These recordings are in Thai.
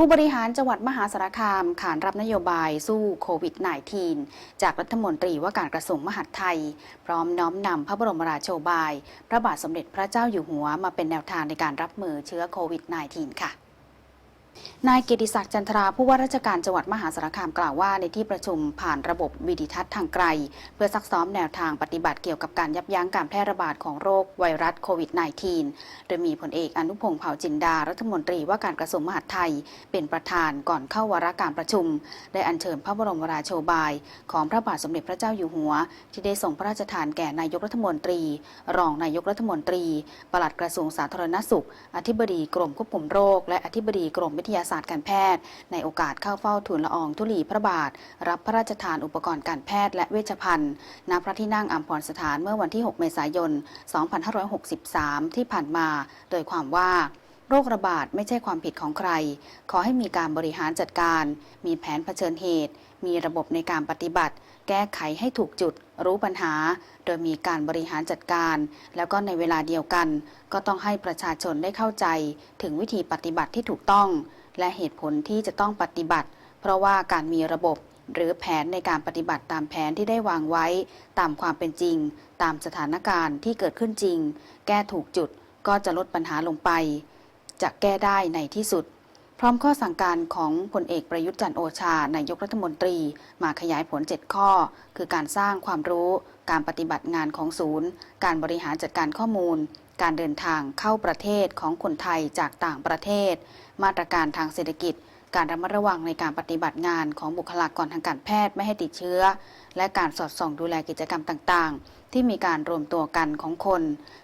ผู้บริหารจังหวัดมหาสารคาม ขานรับนโยบายสู้โควิด -19 จากรัฐมนตรีว่าการกระทรวงมหาดไทย พร้อมน้อมนำพระบรมราโชบาย พระบาทสมเด็จพระเจ้าอยู่หัวมาเป็นแนวทางในการรับมือเชื้อโควิด -19 ค่ะ นายเกียรติศักดิ์จันทราผู้ว่าราชการจังหวัดมหาสารคามกล่าวว่าในที่ประชุมผ่านระบบวิดิทัศน์ทางไกล เพื่อซักซ้อมแนวทางปฏิบัติเกี่ยวกับการยับยั้งการแพร่ระบาดของโรคไวรัสโควิด -19 โดยมีผลเอกอนุพงษ์เผ่าจินดา รัฐมนตรีว่าการกระทรวงมหาดไทย เป็นประธานก่อนเข้าวาระการประชุม ได้อัญเชิญพระบรมราโชบาย ของพระบาทสมเด็จพระเจ้าอยู่หัว ที่ได้ส่งพระราชทานแก่นายกรัฐมนตรี รองนายกรัฐมนตรีปลัดกระทรวงสาธารณสุข อธิบดีกรมควบคุมโรค และอธิบดีกรมวิทยาศาสตร์การแพทย์ ในโอกาสเข้าเฝ้าทูลละอองธุลีพระบาท รับพระราชทานอุปกรณ์การแพทย์และเวชภัณฑ์ณพระที่นั่งอัมพรสถานเมื่อวันที่ 6 เมษายน 2563 ที่ผ่านมา โดยความว่า โรคระบาดไม่ใช่ความผิดของใคร ขอให้มีการบริหารจัดการ มีแผนเผชิญเหตุ มีระบบในการปฏิบัติ แก้ไขให้ถูกจุด รู้ปัญหา โดยมีการบริหารจัดการ แล้วก็ในเวลาเดียวกัน ก็ต้องให้ประชาชนได้เข้าใจ ถึงวิธีปฏิบัติที่ถูกต้อง และเหตุผลที่จะต้องปฏิบัติ เพราะว่าการมีระบบหรือแผนในการปฏิบัติตามแผนที่ได้วางไว้ ตามความเป็นจริง ตามสถานการณ์ที่เกิดขึ้นจริง แก้ถูกจุดก็จะลดปัญหาลงไป จะแก้ได้ในที่สุด พร้อมข้อสั่งการของพลเอกประยุทธ์จันโอชานายกรัฐมนตรี มาขยายผล 7 ข้อ คือการสร้างความรู้ การปฏิบัติงานของศูนย์ การบริหารจัดการข้อมูล การเดินทางเข้าประเทศของคนไทยจากต่างประเทศ มาตรการทางเศรษฐกิจ การระมัดระวังในการปฏิบัติงานของบุคลากรทางการแพทย์ไม่ให้ติดเชื้อ และการสอดส่องดูแลกิจกรรมต่างๆ ที่มีการรวมตัวกันของคน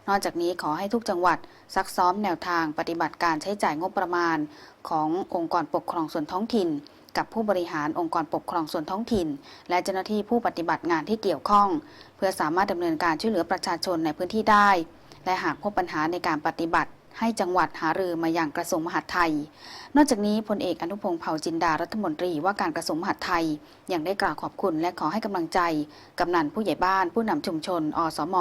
นอกจากนี้ขอให้ทุกจังหวัดซักซ้อมแนวทางปฏิบัติการใช้จ่ายงบประมาณ ขององค์กรปกครองส่วนท้องถิ่น กับผู้บริหารองค์กรปกครองส่วนท้องถิ่น และเจ้าหน้าที่ผู้ปฏิบัติงานที่เกี่ยวข้อง เพื่อสามารถดำเนินการช่วยเหลือประชาชนในพื้นที่ได้ และหากพบปัญหาในการปฏิบัติ ให้จังหวัดหารือมาอย่างกระทรวงมหาดไทย นอกจากนี้พลเอกอนุพงศ์เผ่าจินดารัฐมนตรีว่าการกระทรวงมหาดไทย ยังได้กล่าวขอบคุณและขอให้กำลังใจ กำนันผู้ใหญ่บ้านผู้นำชุมชน อสม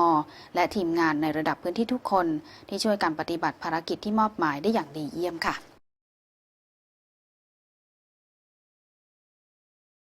และทีมงานในระดับพื้นที่ทุกคน ที่ช่วยการปฏิบัติภารกิจที่มอบหมายได้อย่างดีเยี่ยมค่ะ